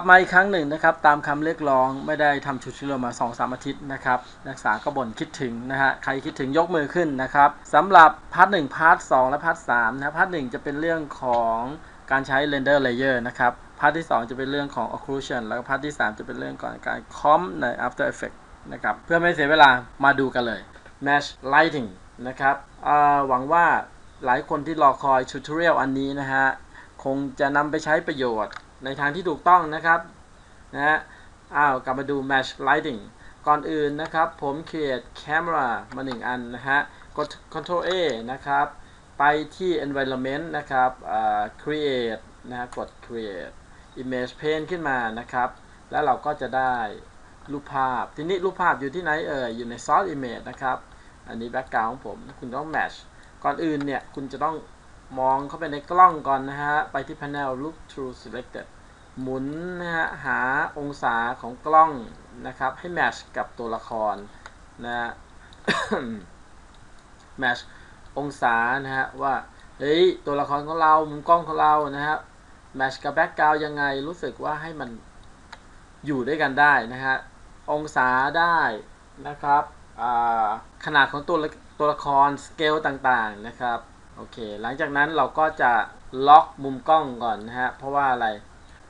ลับมาอีกครั้งหนึ่งนะครับ ตามคำเรียกร้องไม่ได้ทำชุดชิโรมา2อสามอาทิตย์นะครับ นักศึกษาก็บ่นคิดถึงนะฮะใครคิดถึงยกมือขึ้นนะครับสำหรับพาร์ทหนึ่งพาร์ทสและพาร์ทสามนะพาร์ทหนึ่งจะเป็นเรื่องของการใช้ render layer นะครับพาร์ทที่ 2 จะเป็นเรื่องของ occlusion แล้วก็พาร์ทที่ 3 จะเป็นเรื่องของการ comp ใน after effect นะครับเพื่อไม่เสียเวลามาดูกันเลย mesh lighting นะครับหวังว่าหลายคนที่รอคอย tutorial อันนี้นะฮะ คงจะนำไปใช้ประโยชน์ ในทางที่ถูกต้องนะครับนะฮะอ้าวกลับมาดู mesh lighting ก่อนอื่นนะครับ ผม create camera มา 1 อันนะฮะกด control A นะครับ ไปที่ environment นะครับ create นะฮะกด create image pane ขึ้นมานะครับ แล้วเราก็จะได้รูปภาพ ทีนี้รูปภาพอยู่ที่ไหนเอ่ยอยู่ใน source image นะครับ อันนี้ background ของผม คุณต้อง match ก่อนอื่นเนี่ย คุณจะต้อง มองเข้าไปในกล้องก่อนนะฮะ ไปที่ panel look through selected หมุนนะฮะ หาองศาของกล้องนะครับ ให้ match กับตัวละครนะฮะ match องศานะฮะ ว่า เฮ้ย ตัวละครของเรา มุมกล้องของเรานะฮะ match กับ background ยังไง รู้สึกว่าให้มันอยู่ด้วยกันได้นะฮะ องศาได้นะครับ ขนาดของตัวตัวละครสเกลต่างๆนะครับ โอเค หลังจากนั้นเราก็จะล็อกมุมกล้องก่อนนะฮะ เพราะว่าอะไร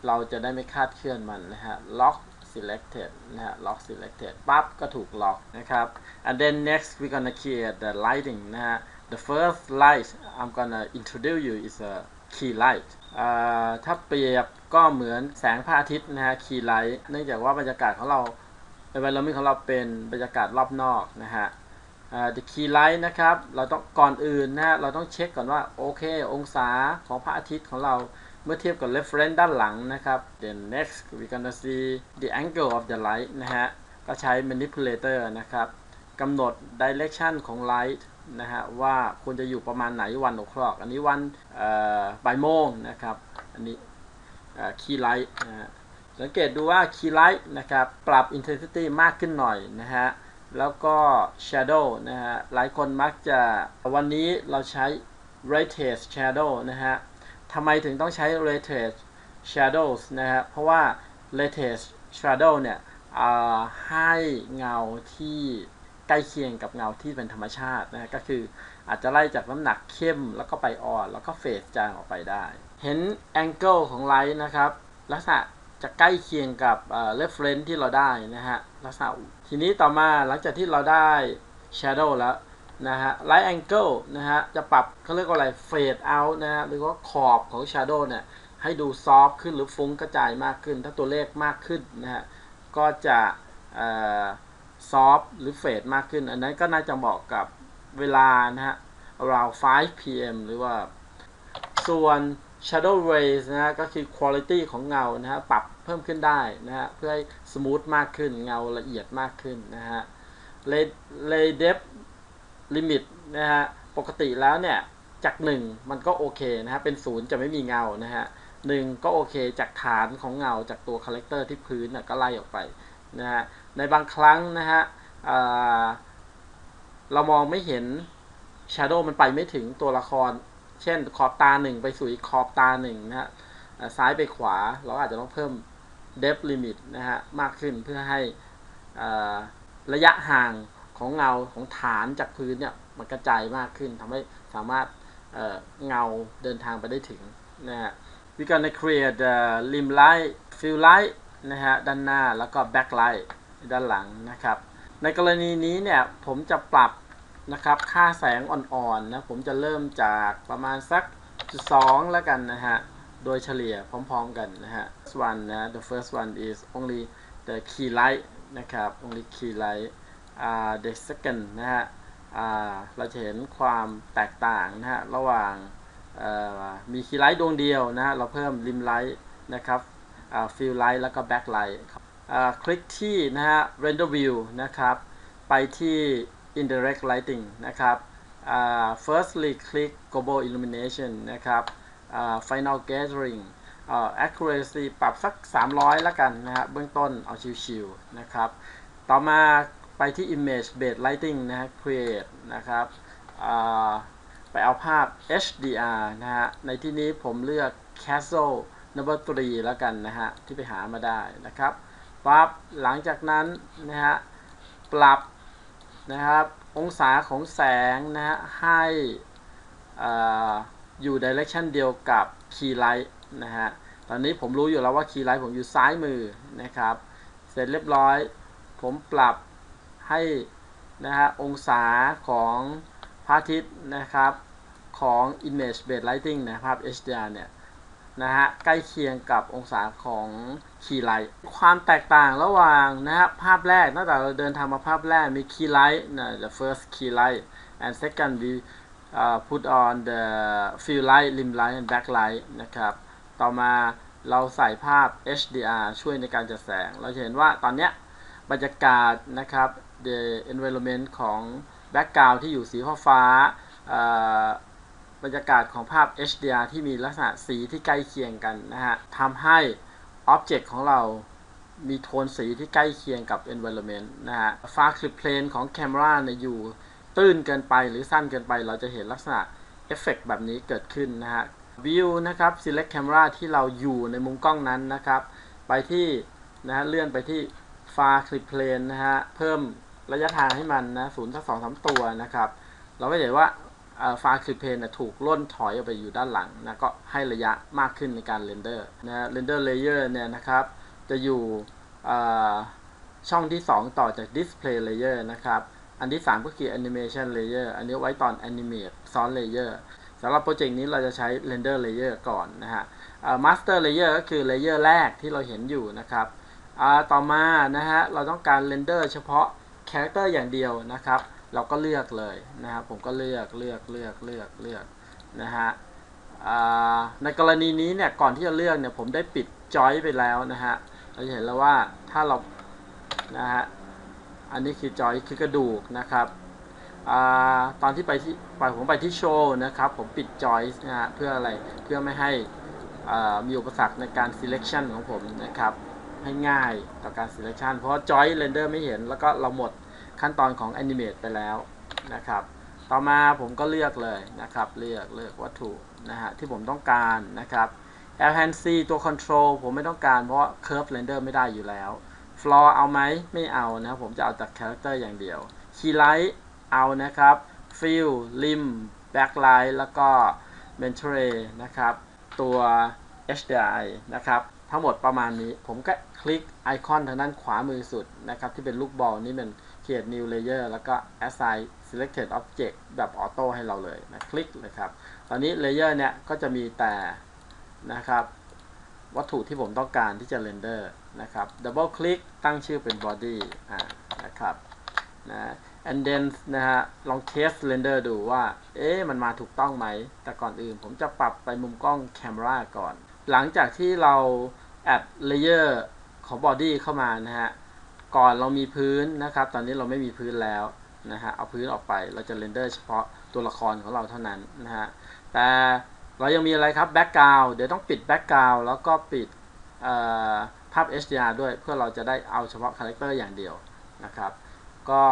เราจะได้ไม่คาดเคลื่อนมันนะฮะ lock selected นะฮะ lock selected ปั๊บก็ถูกล็อกนะครับ and then next we gonna create the lighting นะฮะ the first light I'm gonna introduce you is a key light อ่าถ้าเปรียบก็เหมือนแสงพระอาทิตย์นะฮะ key light เนื่องจากว่าบรรยากาศของเรา environment ของเราเป็นบรรยากาศรอบนอกนะฮะ the key light นะครับ เราต้องก่อนอื่นนะฮะ เราต้องเช็คก่อนว่า โอเค องศาของพระอาทิตย์ของเราเมื่อเทียบกับ reference ด้านหลังนะครับ then next we gonna see the angle of the light นะฮะ ก็ใช้ manipulator นะครับกำหนด direction ของ light นะฮะ ว่าควรจะอยู่ประมาณไหนวัน o'clock อันนี้วันบ่ายโมงนะครับ อันนี้ key light นะฮะสังเกตดูว่า key light นะครับ ปรับ intensity มากขึ้นหน่อยนะฮะ แล้วก็ shadow นะฮะ หลายคนมักจะวันนี้เราใช้ radius shadow นะฮะทำไมถึงต้องใช้ radius shadows นะฮะ เพราะว่า radius shadow เนี่ยให้เงาที่ใกล้เคียงกับเงาที่เป็นธรรมชาตินะฮะก็คืออาจจะไล่จากน้ำหนักเข้มแล้วก็ไปอ่อน แล้วก็เฟดจางออกไปได้ เห็น angle ของไลท์นะครับ ลักษณะ จะใกล้เคียงกับเอ่อ reference ที่เราได้นะฮะลักษณะทีนี้ต่อมาหลังจากที่เราได้ shadow แล้วนะฮะ light angle นะฮะจะปรับเขาเรียกว่าอะไร fade out นะฮะหรือว่าขอบของ shadow เนี่ยให้ดูซอฟขึ้นหรือฟุ้งกระจายมากขึ้น ถ้าตัวเลขมากขึ้นนะฮะก็จะซอฟหรือเฟดมากขึ้น อันนั้นก็น่าจะเหมาะกับเวลานะฮะ around 5 pm หรือว่าส่วน shadow rays นะฮะก็คือ quality ของเงานะฮะปรับเพิ่มขึ้นได้นะฮะเพื่อให้ smooth มากขึ้นเงาละเอียดมากขึ้นนะฮะ ray depth limit นะฮะปกติแล้วเนี่ยจาก 1 มันก็โอเคนะฮะเป็น 0 จะไม่มีเงานะฮะ1ก็โอเคจากฐานของเงาจากตัวคาแรคเตอร์ที่พื้นนะก็ไล่ออกไปนะฮะในบางครั้งนะฮะเรามองไม่เห็น Shadow มันไปไม่ถึงตัวละคร เช่นขอบตาหนึ่งไปสู่อีกขอบตาหนึ่งนะฮะซ้ายไปขวาเราอาจจะต้องเพิ่ม depth limit นะฮะมากขึ้นเพื่อให้ระยะห่างของเงาของฐานจากพื้นเนี่ยมันกระจายมากขึ้นทำให้สามารถเเงาเดินทางไปได้ถึงนะฮะ we gonna create the rim light fill light นะฮะด้านหน้าแล้วก็ back light ด้านหลังนะครับ ในกรณีนี้เนี่ยผมจะปรับ นะครับ ค่าแสงอ่อนๆนะ ผมจะเริ่มจากประมาณสักจุดสองแล้วกันนะฮะ โดยเฉลี่ยพร้อมๆกันนะฮะ first one นะ the first one is only the key light นะครับ only key light อ่า the second นะฮะอ่าเราจะเห็นความแตกต่างนะฮะ ระหว่างเอ่อมีคีย์ไลท์ดวงเดียวนะฮะ เราเพิ่มริมไลท์นะครับอ่าฟิลไลท์แล้วก็แบ็คไลท์อ่าคลิกที่นะฮะ render view นะครับ ไปที่ indirect lighting นะครับอ่า firstly click global illumination นะครับอ่า final gathering อ่า accuracy ปรับสัก 300 แล้วกันนะฮะเบื้องต้นเอาชิวๆนะครับ ต่อมาไปที่ image based lighting นะฮะ create นะครับอ่าไปเอาภาพ HDR นะฮะ ในที่นี้ผมเลือก Castle number 3แล้วกันนะฮะ ที่ไปหามาได้นะครับปั๊บหลังจากนั้นนะฮะ ปรับ นะครับ องศาของแสงนะฮะให้อยู่ direction เดียวกับ key light นะฮะ ตอนนี้ผมรู้อยู่แล้วว่า key light ผมอยู่ซ้ายมือนะครับ เสร็จเรียบร้อย ผมปรับให้นะฮะองศาของพระอาทิตย์นะครับของ image based lighting นะภาพ HDR เนี่ย นะฮะใกล้เคียงกับองศาของคีย์ไลท์ความแตกต่างระหว่างนะฮะภาพแรกตั้งแต่เราเดินทางมาภาพแรกมีคีย์ไลท์นะ the first key light and second we uh, put on the fill light rim light and back light นะครับต่อมาเราใส่ภาพ HDR ช่วยในการจัดแสง เราจะเห็นว่าตอนเนี้ยบรรยากาศนะครับ the environment ของ background ที่อยู่สีฟ้า บรรยากาศของภาพ HDR ที่มีลักษณะสีที่ใกล้เคียงกันนะฮะทำให้อ็อบเจกต์ของเรามีโทนสีที่ใกล้เคียงกับ environment นะฮะฟาคลิปเพลนของแคมราเนี่ยอยู่ตื้นเกินไปหรือสั้นเกินไป เราจะเห็นลักษณะเอฟเฟกแบบนี้เกิดขึ้นนะฮะวิวนะครับ select camera ที่เราอยู่ในมุมกล้องนั้นนะครับ ไปที่นะฮะเลื่อนไปที่ฟาคลิปเพลนนะฮะ เพิ่มระยะทางให้มันนะศูนย์สักสองสามตัวนะครับ เราก็เห็นว่า ฟาคือเพนถูกล่นถอยออกไปอยู่ด้านหลังนะก็ให้ระยะมากขึ้นในการเรนเดอร์นะเรนเดอร์เลเยอร์เนี่ยนะครับ จะอยู่ช่องที่ 2 ต่อจาก Display Layer นะครับ อันที่ 3 ก็คือ Animation Layer อันนี้ไว้ตอน Animate ซ้อน Layer สำหรับโปรเจกต์นี้เราจะใช้ Render Layer ก่อนนะฮะ Master Layer ก็คือ Layer แรกที่เราเห็นอยู่นะครับ ต่อมานะฮะ เราต้องการ Render เฉพาะ Character อย่างเดียวนะครับ เราก็เลือกเลยนะครับผมก็เลือกเลือกเลือกเลือกเลือกนะฮะในกรณีนี้เนี่ยก่อนที่จะเลือกเนี่ยผมได้ปิดจอยไปแล้วนะฮะเราจะเห็นแล้วว่าถ้าเรานะฮะอันนี้คือจอยคือกระดูกนะครับอตอนที่ไปที่ไปผมไปที่โชว์นะครับ ผมปิดจอยนะฮะเพื่ออะไรเพื่อไม่ให้มีอุปสรรคในการ selection ของผมนะครับให้ง่ายต่อการ selection เพราะจอยเรนเดอร์ไม่เห็นแล้วก็เราหมด ขั้นตอนของ Animate ไปแล้วนะครับ ต่อมาผมก็เลือกเลยนะครับ เลือกเลือกวัตถุนะฮะที่ผมต้องการนะครับ L hand C ตัว Control ผมไม่ต้องการเพราะ Curve Render ไม่ได้อยู่แล้ว Floor เอาไหมไม่เอานะผมจะเอาแต่ Character อย่างเดียว Key Light เอานะครับ Fill Lim Backlight แล้วก็ m e n t o r e นะครับ ตัว HDRI นะครับ ทั้งหมดประมาณนี้ ผมก็คลิกไอคอนทางด้านขวามือสุดนะครับ ที่เป็นลูกบอลนี่เป็น create new layer แล้วก็ assign selected object แบบออโต้ให้เราเลยนะคลิกเลยครับ ตอนนี้ layer เนี่ยก็จะมีแต่นะครับ วัตถุที่ผมต้องการที่จะ render นะครับ double click ตั้งชื่อเป็น body อ่านะครับนะ and then นะฮะ ลอง test render ดูว่า เอ๊ะ มันมาถูกต้องไหม แต่ก่อนอื่นผมจะปรับไปมุมกล้อง camera ก่อน หลังจากที่เรา add layer ของ body เข้ามานะฮะ ก่อนเรามีพื้นนะครับ ตอนนี้เราไม่มีพื้นแล้วนะฮะเอาพื้นออกไปเราจะเรนเดอร์เฉพาะตัวละครของเราเท่านั้นนะฮะแต่เรายังมีอะไรครับแบ็กกราวด์เดี๋ยวต้องปิดแบ็กกราวด์แล้วก็ปิดภาพ HDR ด้วยเพื่อเราจะได้เอาเฉพาะคาแรคเตอร์อย่างเดียวนะครับ ก็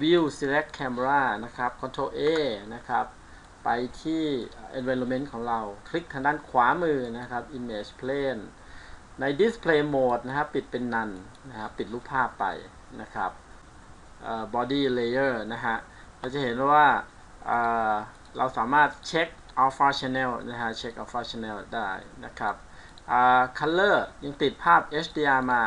view select camera นะครับ control A นะครับ ไปที่ environment ของเรา คลิกทางด้านขวามือนะครับ image plane ใน display mode นะครับ ปิดเป็น none นะครับ ปิดรูปภาพไปนะครับ body layer นะฮะ เราจะเห็นว่าเราสามารถเช็ค alpha channel นะฮะ เช็ค alpha channel ได้นะครับ color ยังติดภาพ HDR มา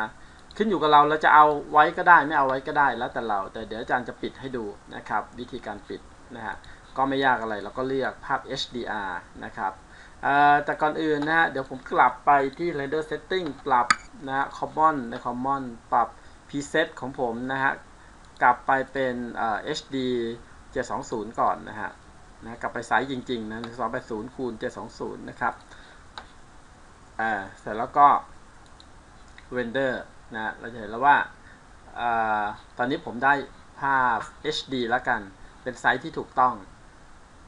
ขึ้นอยู่กับเราเราจะเอาไว้ก็ได้ไม่เอาไว้ก็ได้แล้วแต่เรา แต่เดี๋ยวอาจารย์จะปิดให้ดูนะครับ วิธีการปิดนะฮะก็ไม่ยากอะไรเราก็เลือกภาพ HDR นะครับ แต่ก่อนอื่นนะฮะ เดี๋ยวผมกลับไปที่ render setting ปรับนะฮะ common ใน common ปรับ preset ของผมนะฮะ กลับไปเป็น HD 720 ก่อนนะฮะนะกลับไปไซส์จริงๆนะ280คูณ720 นะครับ อ่า เสร็จแล้วก็ render นะ เราจะเห็นแล้วว่าตอนนี้ผมได้ภาพ HD แล้วกัน เป็นไซส์ที่ถูกต้อง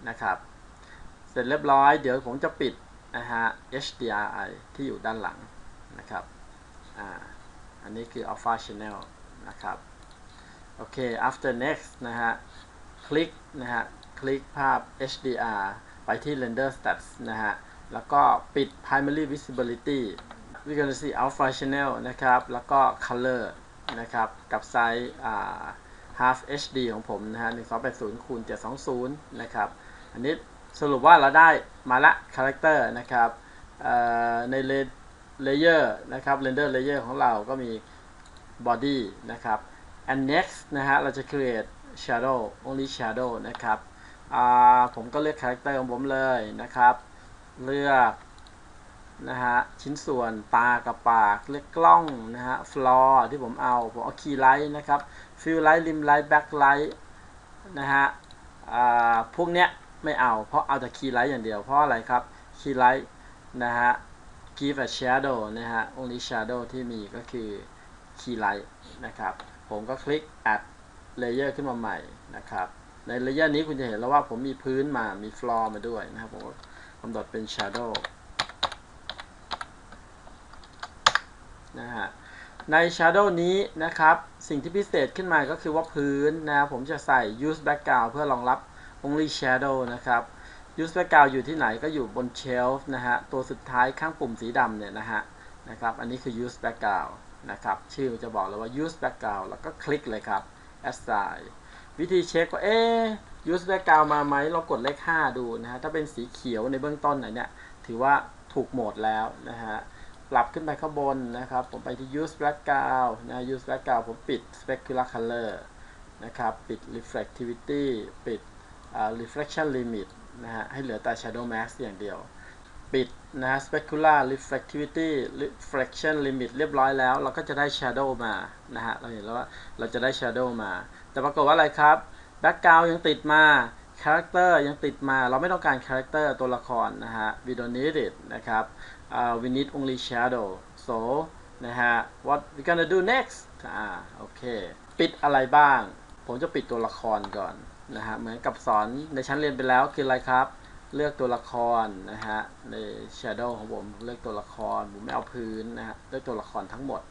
นะครับ ร็จเรียบร้อย เดี๋ยวผมจะปิดนะฮะ HDRI ที่อยู่ด้านหลังนะครับอ่าอันนี้คือ Alpha Channel นะครับโอเค after next นะฮะ คลิกนะฮะ คลิกภาพ HDR ไปที่ render stats นะฮะ แล้วก็ปิด primary visibility we gonna see alpha channel นะครับ แล้วก็ color นะครับ กับไซส์อ่า half HD ของผมนะฮะ 1280คูณ720 นะครับ อันนี้ สรุปว่าเราได้มาละ character นะครับเอ่อใน layer นะครับ render layer ของเราก็มี body นะครับ and next นะฮะเราจะ create shadow only shadow นะครับผมก็เลือก character ของผมเลยนะครับ เลือกนะฮะชิ้นส่วนตากับปาก เลือกกล้องนะฮะ floor ที่ผมเอา ผมเอา key light นะครับ fill light rim light back light นะฮะพวกเนี้ย ไม่เอา เพราะเอาแต่ key light อย่างเดียว เพราะอะไรครับ key light นะฮะ give a shadow นะฮะ only shadow ที่มีก็คือ key light นะครับ ผมก็คลิก add layer ขึ้นมาใหม่นะครับ ใน layer นี้คุณจะเห็นแล้วว่าผมมีพื้นมา มี floor มาด้วยนะครับ ผมกำหนดเป็น shadow นะฮะ ใน shadow นี้นะครับ สิ่งที่พิเศษขึ้นมาก็คือว่าพื้นนะผมจะใส่ use background เพื่อรองรับ only shadow นะครับ use background อยู่ที่ไหนก็อยู่บน shelf นะฮะ ตัวสุดท้ายข้างปุ่มสีดำเนี่ยนะฮะ นะครับ อันนี้คือ use background นะครับ ชื่อจะบอกเลยว่า use background แล้วก็คลิกเลยครับ assign วิธีเช็คว่าเอ๊ use background มาไหม เรากดเลข 5 ดูนะฮะ ถ้าเป็นสีเขียวในเบื้องต้นเนี่ย ถือว่าถูกโหมดแล้วนะฮะปรับขึ้นไปข้างบนนะครับ ผมไปที่ use background นะ use background ผมปิด specular color นะครับ ปิด reflectivity ปิด reflection limit นะฮะให้เหลือแต่ shadow mask อย่างเดียว ปิดนะฮะ specular reflectivity reflection limit เรียบร้อยแล้ว เราก็จะได้ shadow มานะฮะเราเห็นแล้วว่าเราจะได้ shadow มา แต่ปรากฏว่าอะไรครับ background ยังติดมา character ยังติดมาเราไม่ต้องการ character ตัวละครนะฮะ we don't need it นะครับ uh, we need only shadow so นะฮะ what we gonna do next อ่าโอเค ปิดอะไรบ้าง ผมจะปิดตัวละครก่อน นะฮะเหมือนกับสอนในชั้นเรียนไปแล้วคืออะไรครับ เลือกตัวละครนะฮะใน shadow ของผมเลือกตัวละครผมไม่เอาพื้นนะฮะเลือกตัวละครทั้งหมด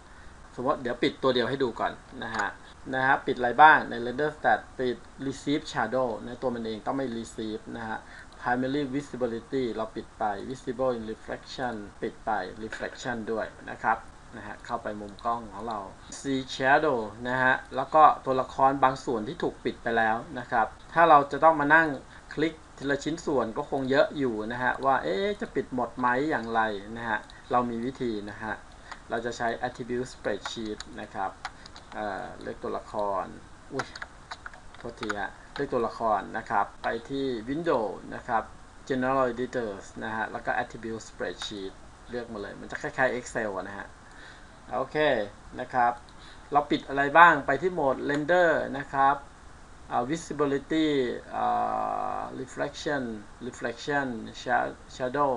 สมมติเดี๋ยวปิดตัวเดียวให้ดูก่อนนะฮะนะฮะปิดอะไรบ้างใน render stat ปิด receive shadow นตัวมันเองต้องไม่ receive นะฮะ primary visibility เราปิดไป visible in reflection ปิดไป reflection ด้วยนะครับ นะฮะเข้าไปมุมกล้องของเรา see shadow นะฮะแล้วก็ตัวละครบางส่วนที่ถูกปิดไปแล้วนะครับ ถ้าเราจะต้องมานั่งคลิกทีละชิ้นส่วนก็คงเยอะอยู่นะฮะว่าเอ๊ะจะปิดหมดไหมอย่างไรนะฮะเรามีวิธีนะฮะเราจะใช้ attribute spreadsheet นะครับเอ่อเลือกตัวละครอุ้ยโทษทีฮะเลือกตัวละครนะครับ ไปที่ window นะครับ General Editors นะฮะแล้วก็ Attribute Spreadsheet เลือกมาเลย มันจะคล้ายๆ Excel อะนะฮะ โอเคนะครับ เราปิดอะไรบ้างไปที่โหมด Render นะครับ uh, Visibility uh, Reflection Reflection Shadow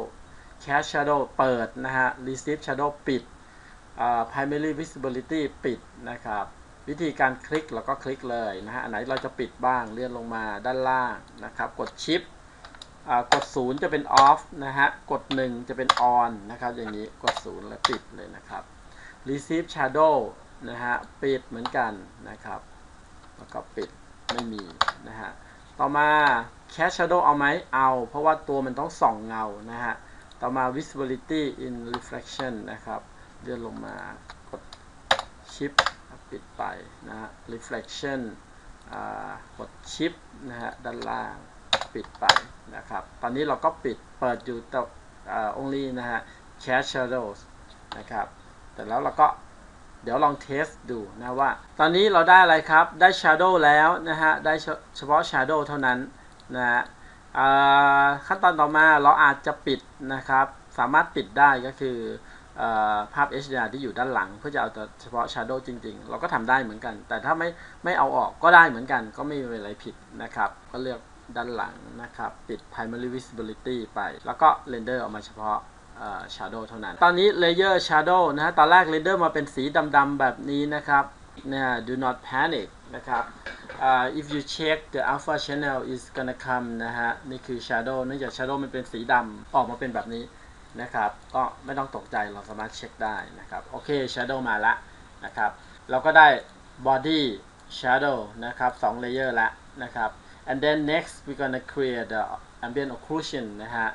Cast Shadow เปิดนะฮะ Receive Shadow ปิด uh, Primary Visibility ปิดนะครับ วิธีการคลิกเราก็คลิกเลยนะฮะ อันไหนเราจะปิดบ้างเลื่อนลงมาด้านล่างนะครับ กดชิปกด 0 จะเป็น off นะฮะ กด 1 จะเป็น on นะครับ อย่างนี้ กด 0 แล้วปิดเลยนะครับ receive shadow นะฮะ ปิดเหมือนกันนะครับ แล้วก็ปิดไม่มีนะฮะ ต่อมา cast shadow เอาไหมเอา เพราะว่าตัวมันต้องส่องเงานะฮะ ต่อมา visibility in reflection นะครับ เลื่อนลงมากดชิปปิดไปนะฮะ reflection กดชิปนะฮะด้านล่างปิดไปนะครับ ตอนนี้เราก็ปิดเปิดอยู่แต่ only นะฮะ cast shadows นะครับ แต่แล้วเราก็เดี๋ยวลองเทสดูนะว่า ตอนนี้เราได้อะไรครับ ได้ shadow แล้วนะฮะ ได้เฉพาะ shadow เท่านั้นนะฮะขั้นตอนต่อมาเราอาจจะปิดนะครับ สามารถปิดได้ก็คือภาพ HDR ที่อยู่ด้านหลัง เพื่อจะเอาเฉพาะ Shadow จริง ๆ เราก็ทำได้เหมือนกัน แต่ถ้าไม่ไม่เอาออกก็ได้เหมือนกัน ก็ไม่มีอะไรผิดนะครับ ก็เลือกด้านหลังนะครับ ปิด Primary Visibility ไป แล้วก็ Render ออกมาเฉพาะ Shadow เท่านั้น ตอนนี้ Layer Shadow นะฮะตอนแรก Render มาเป็นสีดำๆแบบนี้นะครับนะ Do not panic นะครับ uh, if you check the alpha channel is gonna come นะฮะ นี่คือ shadow เนื่องจาก shadow มันเป็นสีดำออกมาเป็นแบบนี้นะครับ ก็ไม่ต้องตกใจเราสามารถเช็คได้นะครับ โอเค shadow มาแล้วนะครับ เราก็ได้ body shadow นะครับ2 layer แล้วนะครับ and then next we gonna create the ambient occlusion นะฮะ